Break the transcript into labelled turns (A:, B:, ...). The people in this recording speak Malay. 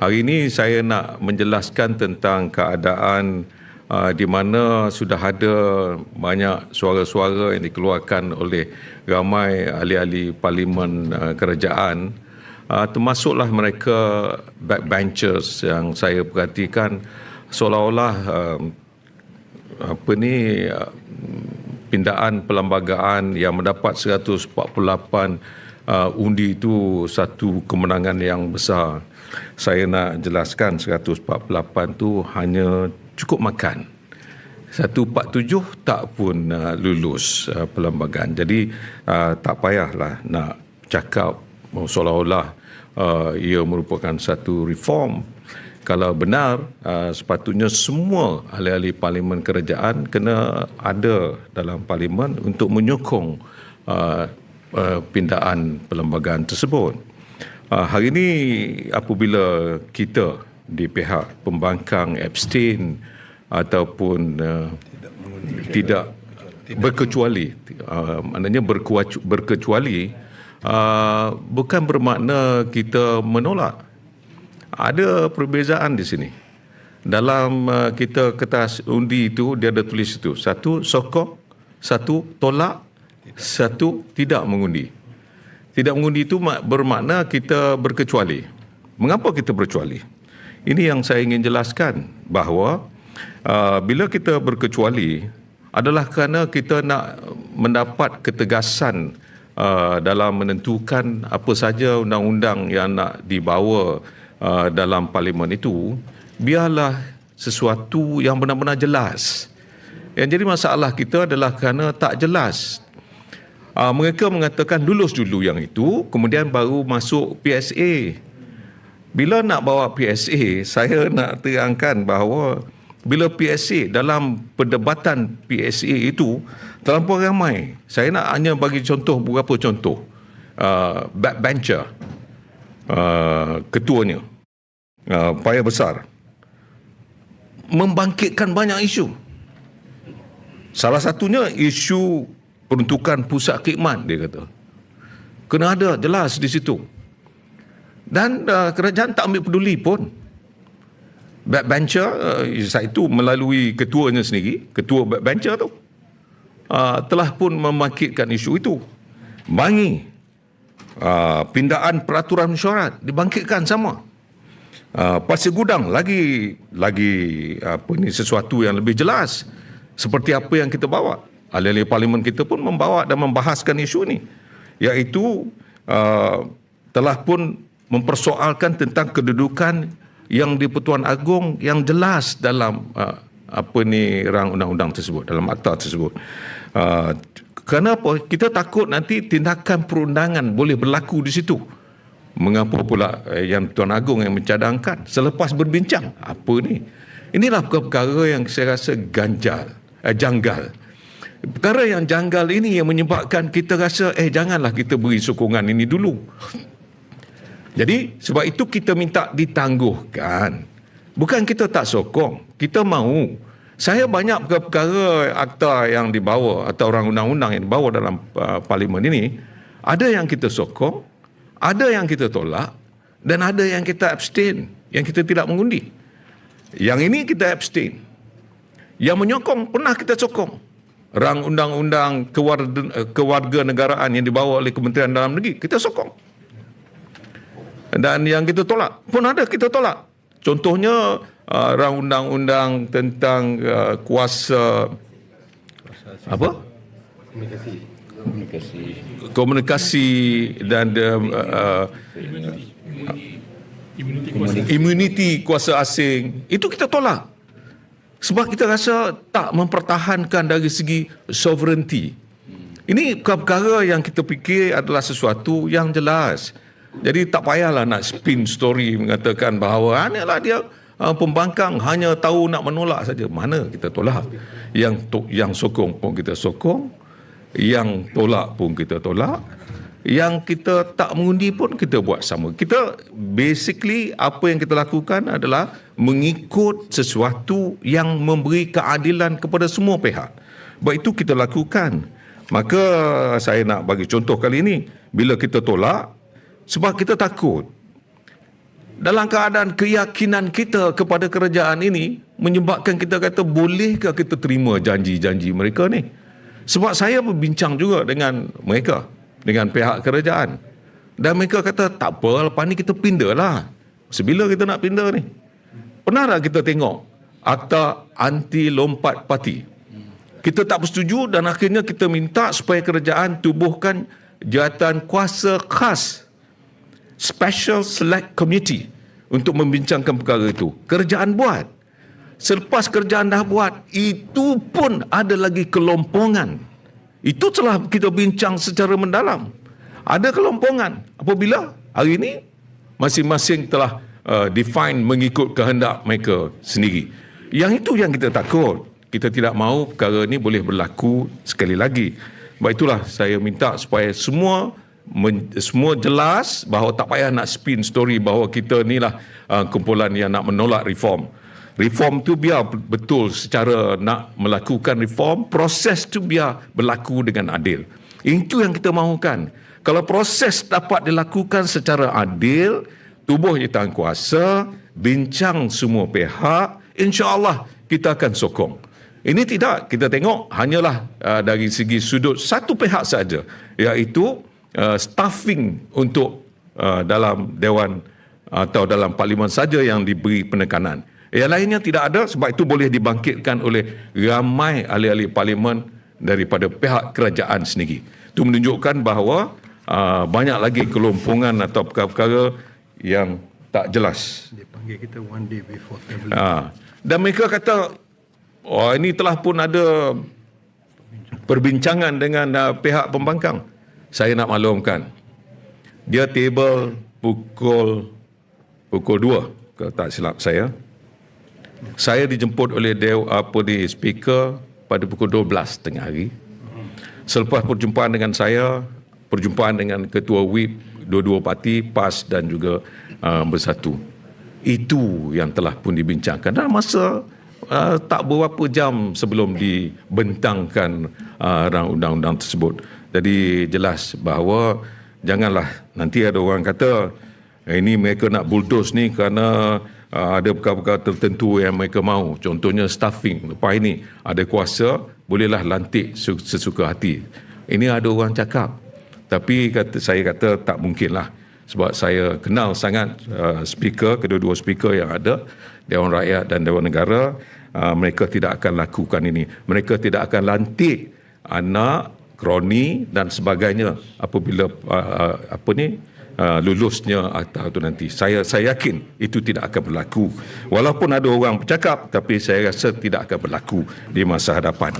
A: Hari ini saya nak menjelaskan tentang keadaan uh, di mana sudah ada banyak suara-suara yang dikeluarkan oleh ramai ahli-ahli parlimen uh, kerajaan. Uh, termasuklah mereka backbenchers yang saya perhatikan. Seolah-olah uh, apa ni uh, pindaan perlembagaan yang mendapat 148 uh, undi itu satu kemenangan yang besar saya nak jelaskan 148 tu hanya cukup makan. 147 tak pun uh, lulus uh, perlembagaan. Jadi uh, tak payahlah nak cakap oh, seolah-olah uh, ia merupakan satu reform. Kalau benar, uh, sepatutnya semua ahli-ahli parlimen kerajaan kena ada dalam parlimen untuk menyokong uh, uh, pindaan perlembagaan tersebut. Uh, hari ini apabila kita di pihak pembangkang abstain ataupun uh, tidak, berkecuali uh, maknanya berkecuali uh, bukan bermakna kita menolak. Ada perbezaan di sini. Dalam uh, kita kertas undi itu dia ada tulis itu. Satu sokong satu tolak satu tidak mengundi tidak mengundi itu bermakna kita berkecuali. Mengapa kita berkecuali? Ini yang saya ingin jelaskan bahawa uh, bila kita berkecuali adalah kerana kita nak mendapat ketegasan uh, dalam menentukan apa saja undang-undang yang nak dibawa uh, dalam parlimen itu biarlah sesuatu yang benar-benar jelas. Yang jadi masalah kita adalah kerana tak jelas uh, mereka mengatakan lulus dulu yang itu kemudian baru masuk PSA bila nak bawa PSA saya nak terangkan bahawa bila PSA dalam perdebatan PSA itu terlampau ramai. Saya nak hanya bagi contoh beberapa contoh. Uh, backbencher uh, ketuanya uh, payah besar. Membangkitkan banyak isu. Salah satunya isu peruntukan pusat khidmat dia kata. Kena ada jelas di situ. Dan uh, kerajaan tak ambil peduli pun. Backbencher, uh, saya itu melalui ketuanya sendiri, ketua backbencher tu, uh, telah pun membangkitkan isu itu. Bangi, uh, pindaan peraturan mesyuarat, dibangkitkan sama. Uh, pasir gudang, lagi lagi apa ni sesuatu yang lebih jelas. Seperti apa yang kita bawa ahli-ahli parlimen kita pun membawa dan membahaskan isu ini iaitu uh, telah pun mempersoalkan tentang kedudukan yang di Pertuan Agong yang jelas dalam uh, apa ni rang undang-undang tersebut dalam akta tersebut. Uh, kenapa kita takut nanti tindakan perundangan boleh berlaku di situ? Mengapa pula eh, yang Tuan Agong yang mencadangkan selepas berbincang apa ni? Inilah perkara yang saya rasa ganjal, eh, janggal. Perkara yang janggal ini yang menyebabkan kita rasa eh janganlah kita beri sokongan ini dulu. Jadi sebab itu kita minta ditangguhkan. Bukan kita tak sokong, kita mahu. Saya banyak perkara akta yang dibawa atau orang undang-undang yang dibawa dalam uh, parlimen ini, ada yang kita sokong, ada yang kita tolak dan ada yang kita abstain, yang kita tidak mengundi. Yang ini kita abstain. Yang menyokong pernah kita sokong rang undang-undang kewarga, kewarga negaraan yang dibawa oleh Kementerian Dalam Negeri kita sokong. Dan yang kita tolak pun ada kita tolak. Contohnya uh, rang undang-undang tentang uh, kuasa apa? Komunikasi. Komunikasi. Komunikasi dan uh, imuniti. imuniti kuasa asing. Itu kita tolak sebab kita rasa tak mempertahankan dari segi sovereignty. Ini perkara yang kita fikir adalah sesuatu yang jelas. Jadi tak payahlah nak spin story mengatakan bahawa inilah dia uh, pembangkang hanya tahu nak menolak saja. Mana kita tolak. Yang to, yang sokong pun kita sokong. Yang tolak pun kita tolak yang kita tak mengundi pun kita buat sama. Kita basically apa yang kita lakukan adalah mengikut sesuatu yang memberi keadilan kepada semua pihak. Baik itu kita lakukan. Maka saya nak bagi contoh kali ini bila kita tolak sebab kita takut dalam keadaan keyakinan kita kepada kerajaan ini menyebabkan kita kata bolehkah kita terima janji-janji mereka ni sebab saya berbincang juga dengan mereka dengan pihak kerajaan dan mereka kata tak apa lepas ni kita pindah lah sebila kita nak pindah ni pernah tak kita tengok akta anti lompat parti kita tak bersetuju dan akhirnya kita minta supaya kerajaan tubuhkan jawatan kuasa khas Special Select Committee untuk membincangkan perkara itu. Kerajaan buat. Selepas kerajaan dah buat, itu pun ada lagi kelompongan. Itu telah kita bincang secara mendalam. Ada kelompongan. Apabila hari ini masing-masing telah uh, define mengikut kehendak mereka sendiri. Yang itu yang kita takut. Kita tidak mahu perkara ini boleh berlaku sekali lagi. Sebab itulah saya minta supaya semua men, semua jelas bahawa tak payah nak spin story bahawa kita ni lah uh, kumpulan yang nak menolak reform. Reform tu biar betul secara nak melakukan reform, proses tu biar berlaku dengan adil. Itu yang kita mahukan. Kalau proses dapat dilakukan secara adil, tubuh jawatan kuasa, bincang semua pihak, insya-Allah kita akan sokong. Ini tidak kita tengok hanyalah uh, dari segi sudut satu pihak saja iaitu uh, staffing untuk uh, dalam dewan atau dalam parlimen saja yang diberi penekanan. Yang lainnya tidak ada sebab itu boleh dibangkitkan oleh ramai ahli-ahli parlimen daripada pihak kerajaan sendiri. Itu menunjukkan bahawa uh, banyak lagi kelompongan atau perkara-perkara yang tak jelas.
B: Dia panggil kita one day before tablet.
A: Ha. Dan mereka kata, oh ini telah pun ada perbincangan dengan uh, pihak pembangkang saya nak maklumkan dia table pukul pukul 2 kalau tak silap saya saya dijemput oleh dew apa di speaker pada pukul 12 tengah hari. Selepas perjumpaan dengan saya perjumpaan dengan ketua whip dua-dua parti PAS dan juga uh, bersatu. Itu yang telah pun dibincangkan. Dalam masa uh, tak beberapa jam sebelum dibentangkan uh, undang-undang tersebut. Jadi jelas bahawa janganlah nanti ada orang kata eh, ini mereka nak bulldoze ni kerana uh, ada perkara-perkara tertentu yang mereka mahu. Contohnya staffing. Lepas ini ada kuasa, bolehlah lantik sesuka hati. Ini ada orang cakap. Tapi kata, saya kata tak mungkinlah. Sebab saya kenal sangat uh, speaker, kedua-dua speaker yang ada, Dewan Rakyat dan Dewan Negara, uh, mereka tidak akan lakukan ini. Mereka tidak akan lantik anak kroni dan sebagainya apabila uh, apa ni uh, lulusnya atau itu nanti. Saya saya yakin itu tidak akan berlaku. Walaupun ada orang bercakap tapi saya rasa tidak akan berlaku di masa hadapan